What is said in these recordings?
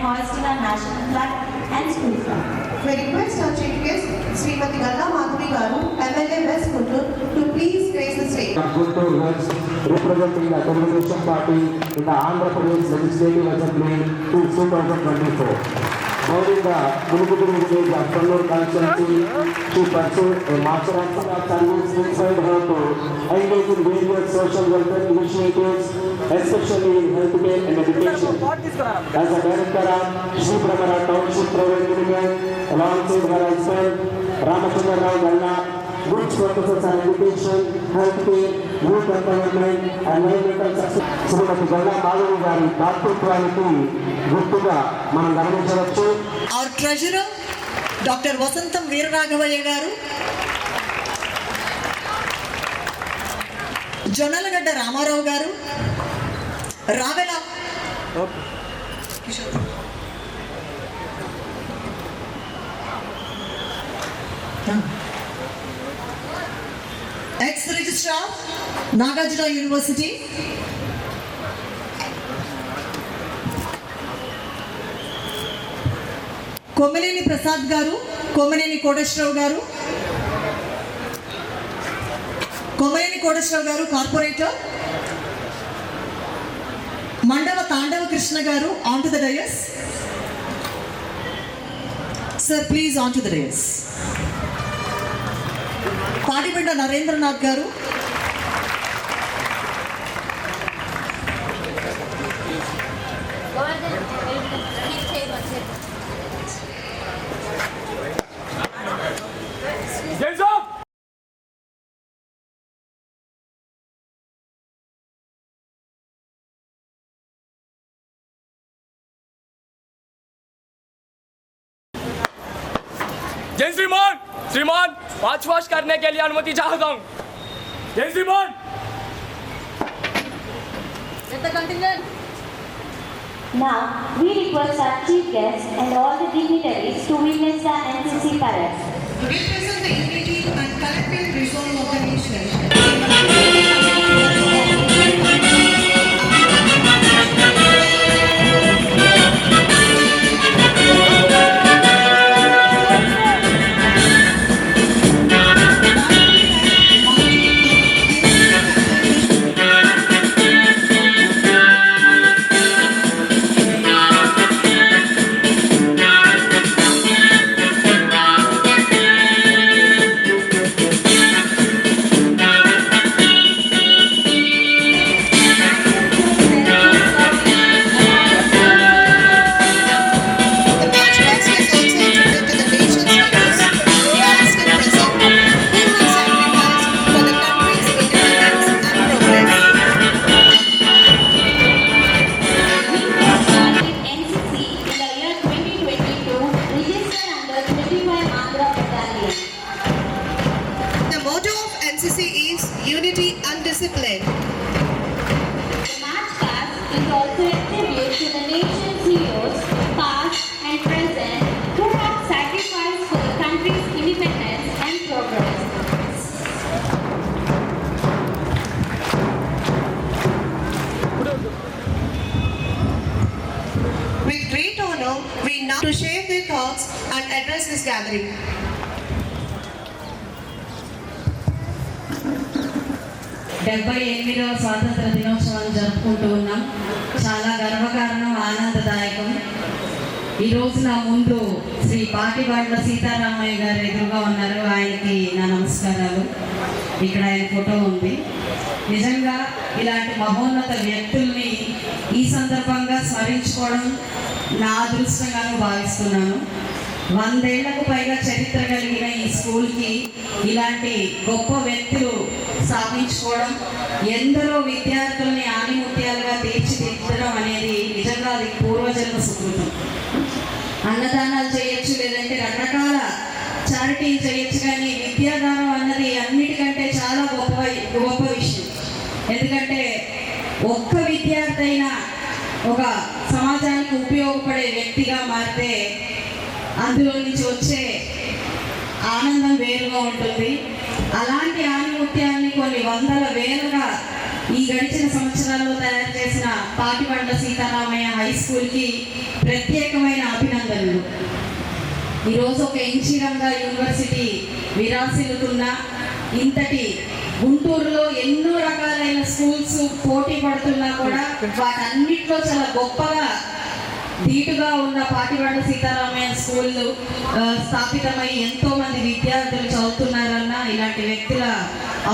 hoisting our national flag and school flag. We request our chief guest, Srimati Galla Madhuri Garu, MLA West Guntur, to please grace the stage. Representing the Communication Party in the Andhra Pradesh Legislative Assembly till 2024. Moving the Guluguduru village of Kannur constituency to pursue a martial arts service inside her to engage in various social welfare initiatives, especially in healthcare and education. As a director of Shri Brahmara Township Private Limited, alongside her husband Ramachandra Rao Galla, which focuses on education, healthcare, youth empowerment, and environmental success. శ్రీమతి గల్లా మాధవి గారి దాతృత్వానికి గుర్తుగా మనం గమనించవచ్చు hour treasurer doctor వసంతం వీరరాఘవయ్య గారు జొన్నలగడ్డ రామారావు గారు Ravela ex Nagarjuna university. Kommineni Prasad గారు కొమ్మినేని కోటేశ్వరరావు గారు. కొమ్మినేని కోటేశ్వరరావు గారు కార్పొరేటర్. మండవ తాండవ కృష్ణ గారు on to the dais sir please on to the dais Padibanda Narendranath గారు जय श्रीमान श्रीमान पाँच वाश करने के लिए अनुमति चाहता हूँ जय श्रीमान Now, we request our chief guests and all the dignitaries to witness the NCC parade. This gathering. డెబ్బై ఎనిమిదవ స్వాతంత్ర దినోత్సవాన్ని జరుపుకుంటూ ఉన్నాం. చాలా గర్వకారణం ఆనందదాయకం. ఈ రోజు నా ముందు శ్రీ పాటిబాట్ల సీతారామయ్య గారు ఎదురుగా ఉన్నారు. ఆయనకి నా నమస్కారాలు. ఇక్కడ ఆయన ఫోటో ఉంది. నిజంగా ఇలాంటి మహోన్నత వ్యక్తుల్ని ఈ సందర్భంగా స్మరించుకోవడం నా అదృష్టంగాను భావిస్తున్నాను. వందేళ్ళకు పైగా చరిత్ర కలిగిన ఈ స్కూల్కి ఇలాంటి గొప్ప వ్యక్తులు స్థాపించుకోవడం ఎందరో విద్యార్థుల్ని ఆనిముత్యాలుగా తీర్చిదిద్దడం అనేది నిజంగా అది పూర్వజన్మ సుకృతం. అన్నదానాలు చేయొచ్చు లేదంటే రకరకాల చారిటీ చేయొచ్చు కానీ విద్యాదానం అన్నది అన్నిటికంటే చాలా గొప్ప గొప్ప విషయం. ఎందుకంటే ఒక్క విద్యార్థి అయినా ఒక సమాజానికి ఉపయోగపడే వ్యక్తిగా మారితే అందులో నుంచి వచ్చే ఆనందం వేరుగా ఉంటుంది. అలాంటి ఆనిముత్యాన్ని కొన్ని వందల వేలుగా ఈ గడిచిన సంవత్సరాల్లో తయారు చేసిన పాటిబండ సీతారామయ్య హై స్కూల్కి ప్రత్యేకమైన అభినందనలు. ఈరోజు ఒక ఎన్జిరంగా యూనివర్సిటీ విరాసిల్లుతున్న ఇంతటి గుంటూరులో ఎన్నో రకాలైన స్కూల్స్ పోటీ పడుతున్నా కూడా వాటన్నిటిలో చాలా గొప్పగా ధీటుగా ఉన్న పాటివాడ సీతారామయ్య స్కూల్ స్థాపితమై ఎంతో మంది విద్యార్థులు చదువుతున్నారన్న ఇలాంటి వ్యక్తుల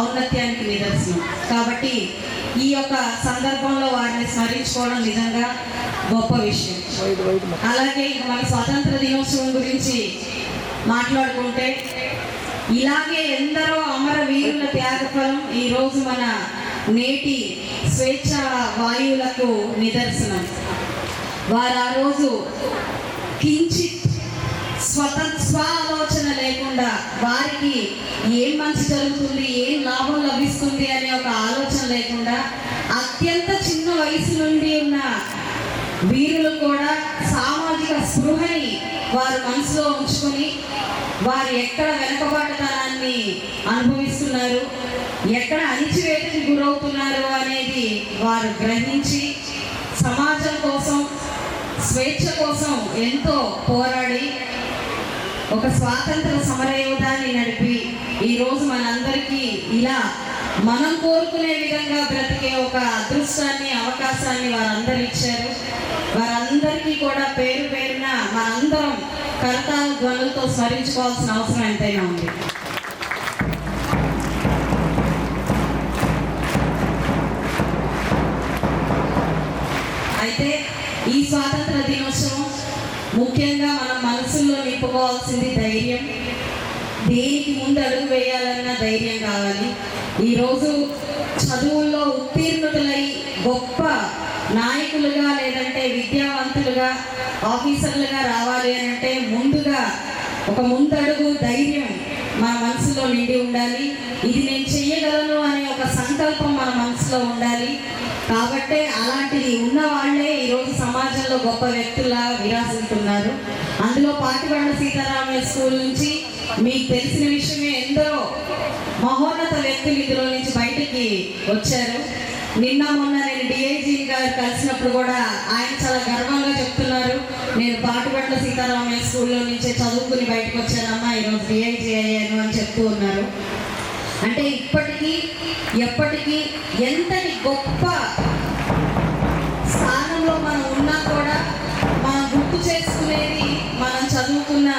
ఔన్నత్యానికి నిదర్శనం. కాబట్టి ఈ యొక్క సందర్భంలో వారిని స్మరించుకోవడం నిజంగా గొప్ప విషయం. అలాగే ఇక మన స్వాతంత్ర దినోత్సవం గురించి మాట్లాడుకుంటే ఇలాగే ఎందరో అమర వీరుల త్యాగఫలం ఈ రోజు మన నేటి స్వేచ్ఛ వాయువులకు నిదర్శనం. వారు ఆ రోజు కించిత్ స్వత స్వ ఆలోచన లేకుండా వారికి ఏం మంచి జరుగుతుంది ఏం లాభం లభిస్తుంది అనే ఒక ఆలోచన లేకుండా అత్యంత చిన్న వయసు నుండి ఉన్న వీరులు కూడా సామాజిక స్పృహని వారు మనసులో ఉంచుకొని వారు ఎక్కడ వెనకబాటుతనాన్ని అనుభవిస్తున్నారు ఎక్కడ అణిచివేతకి గురవుతున్నారు అనేది వారు గ్రహించి సమాజం కోసం స్వేచ్ఛ కోసం ఎంతో పోరాడి ఒక స్వాతంత్ర సమరయోధాన్ని నడిపి ఈరోజు మనందరికీ ఇలా మనం కోరుకునే విధంగా బ్రతికే ఒక అదృష్టాన్ని అవకాశాన్ని వారందరూ ఇచ్చారు. వారందరికీ కూడా పేరు పేరున మనందరం కరతాల ధ్వనులతో స్మరించుకోవాల్సిన అవసరం ఎంతైనా ఉంది. అయితే ఈ స్వాతంత్ర దినోత్సవం ముఖ్యంగా మన మనసుల్లో నింపుకోవాల్సింది ధైర్యం. దేనికి ముందు అడుగు వేయాలన్న ధైర్యం కావాలి. ఈరోజు చదువుల్లో ఉత్తీర్ణులై గొప్ప నాయకులుగా లేదంటే విద్యావంతులుగా ఆఫీసర్లుగా రావాలి అని అంటే ముందుగా ఒక ముందడుగు ధైర్యం మన మనసులో నిండి ఉండాలి. ఇది నేను చెయ్యగలను అనే ఒక సంకల్పం మన మనసులో ఉండాలి. కాబట్టే అలాంటిది ఉన్న వాళ్ళే ఈరోజు సమాజంలో గొప్ప వ్యక్తులా విరాసిల్లుతున్నారు అందులో పాటిబండ సీతారామయ్య స్కూల్ నుంచి మీకు తెలిసిన విషయమే ఎందరో మహోన్నత వ్యక్తులు ఇందులో నుంచి బయటికి వచ్చారు. నిన్న మొన్న నేను డిఐజీ గారు కలిసినప్పుడు కూడా ఆయన చాలా గర్వంగా చెప్తున్నారు. నేను పాటుపట్ల సీతారామయ్య స్కూల్లో నుంచే చదువుకుని బయటకు వచ్చానమ్మా ఈరోజు డిఐజీ అయ్యాను అని చెప్తూ ఉన్నారు. అంటే ఇప్పటికీ ఎప్పటికీ ఎంతటి గొప్ప స్థానంలో మనం ఉన్నా కూడా మనం గుర్తు చేసుకునేది మనం చదువుకున్న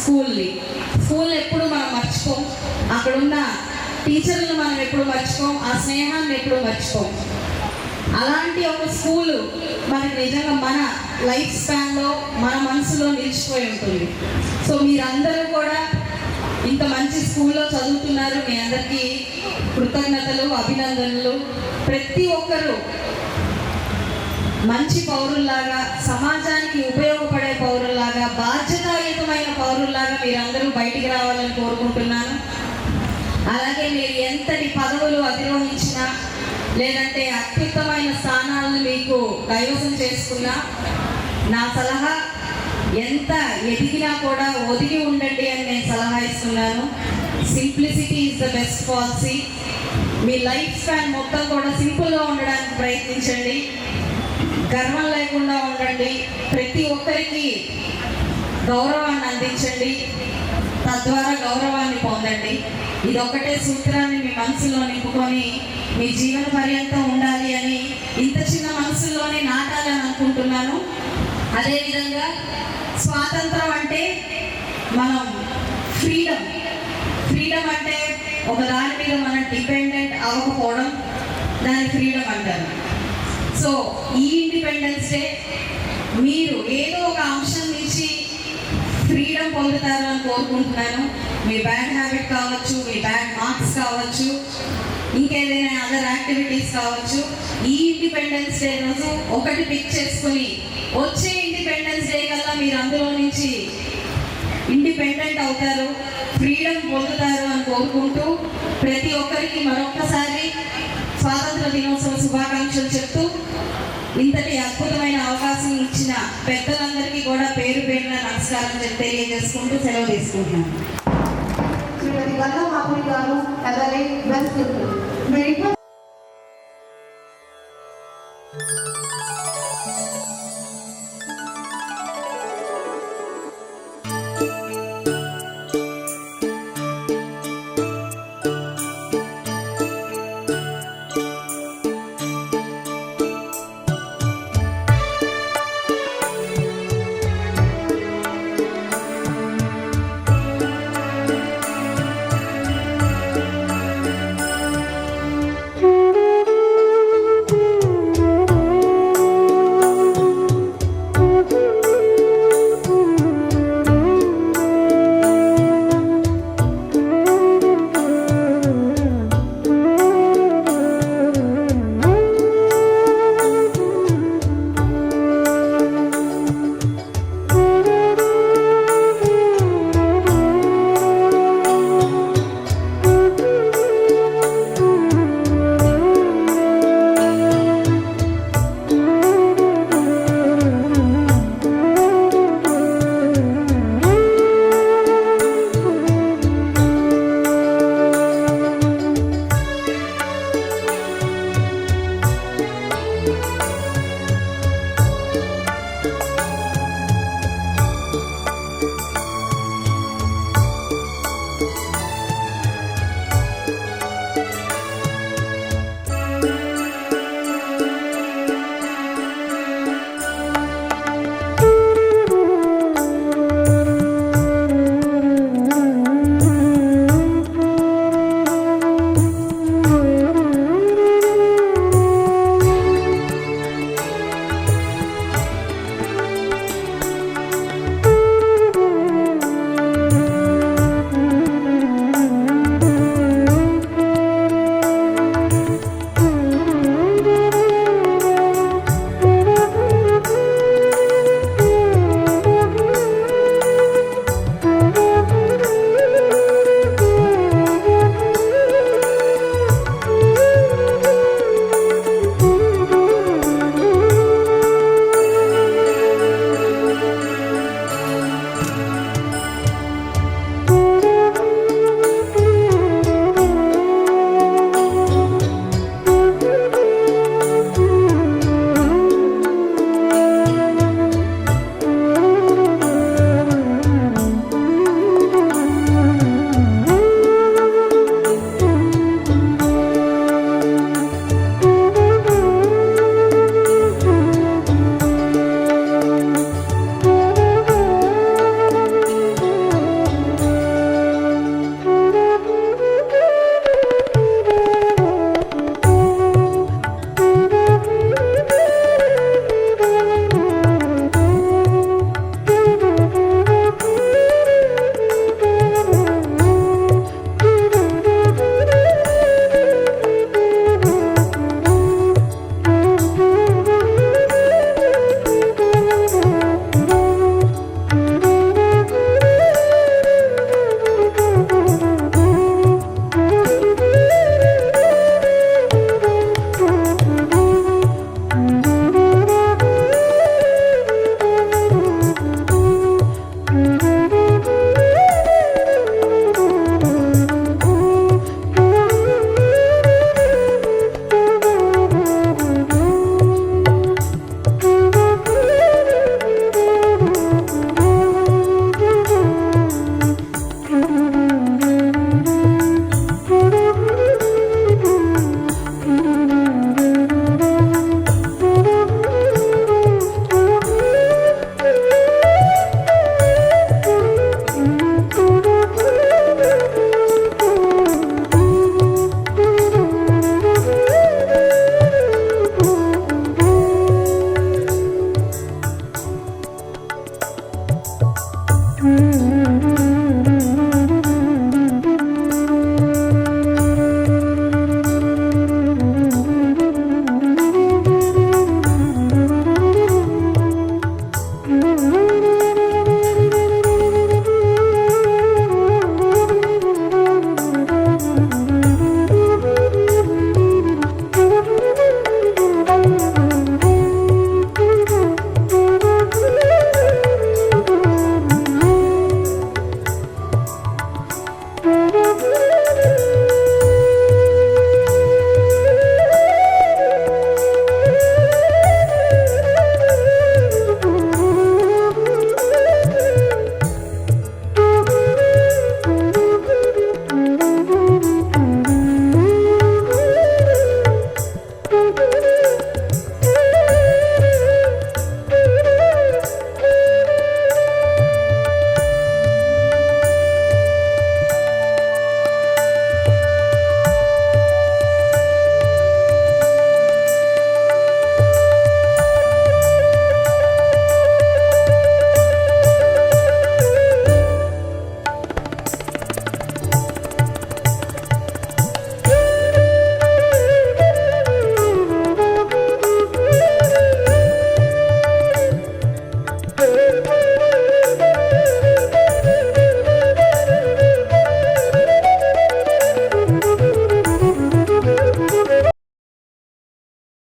స్కూల్ని. స్కూల్ ఎప్పుడు మనం మర్చిపోం. అక్కడ ఉన్న టీచర్లను మనం ఎప్పుడు మర్చిపోం. ఆ స్నేహాన్ని ఎప్పుడు మర్చిపోం. అలాంటి ఒక స్కూలు మనకి నిజంగా మన లైఫ్ స్పాన్లో మన మనసులో నిలిచిపోయి ఉంటుంది. సో మీరందరూ కూడా ఇంత మంచి స్కూల్లో చదువుతున్నారు మీ అందరికీ కృతజ్ఞతలు అభినందనలు. ప్రతి ఒక్కరూ మంచి పౌరుల్లాగా సమాజానికి ఉపయోగపడే పౌరుల్లాగా బాధ్యతాయుతమైన పౌరుల్లాగా మీరందరూ బయటికి రావాలని కోరుకుంటున్నాను. అలాగే మీరు ఎంతటి పదవులు అధిరోహించినా లేదంటే అత్యుత్తమైన స్థానాలను మీకు కైవసం చేసుకున్నా నా సలహా ఎంత ఎదిగినా కూడా ఒదిగి ఉండండి అని నేను సలహా ఇస్తున్నాను. Simplicity is the best policy me life span మొత్తం కూడా సింపుల్గా ఉండడానికి ప్రయత్నించండి. గర్వం లేకుండా ఉండండి. ప్రతి ఒక్కరికి గౌరవాన్ని అందించండి. తద్వారా గౌరవాన్ని పొందండి. ఇదొక్కటే సూత్రాన్ని మీ మనసులో నింపుకొని మీ జీవన పర్యంతం ఉండాలి అని ఇంత చిన్న మనసులోనే నాటాలని అనుకుంటున్నాను. అదేవిధంగా స్వాతంత్రం అంటే మనం ఫ్రీడమ్ ఫ్రీడమ్ అంటే ఒక దాని మీద మనం డిపెండెంట్ అవ్వకపోవడం దాని ఫ్రీడమ్ అంటారు. సో ఈ ఇండిపెండెన్స్ డే మీరు ఏదో ఒక అంశం నుంచి ఫ్రీడమ్ పొందుతారని పొందుతారు అని కోరుకుంటున్నాను. మీ బ్యాడ్ హ్యాబిట్ కావచ్చు మీ బ్యాడ్ మార్క్స్ కావచ్చు ఇంకేదైనా అదర్ యాక్టివిటీస్ కావచ్చు. ఈ ఇండిపెండెన్స్ డే రోజు ఒకటి పిక్ చేసుకుని వచ్చే ఇండిపెండెన్స్ మీరు అందులో నుంచి ఇండిపెండెంట్ అవుతారు ఫ్రీడమ్ పొందుతారు అని కోరుకుంటూ ప్రతి ఒక్కరికి మరొక్కసారి స్వాతంత్ర దినోత్సవ శుభాకాంక్షలు చెప్తూ ఇంతటి అద్భుతమైన అవకాశం ఇచ్చిన పెద్దలందరికీ కూడా పేరు పేరున నమస్కారం తెలియజేసుకుంటూ సెలవు తీసుకుంటున్నాను. శ్రీమతి గల్లా మాపురి గారు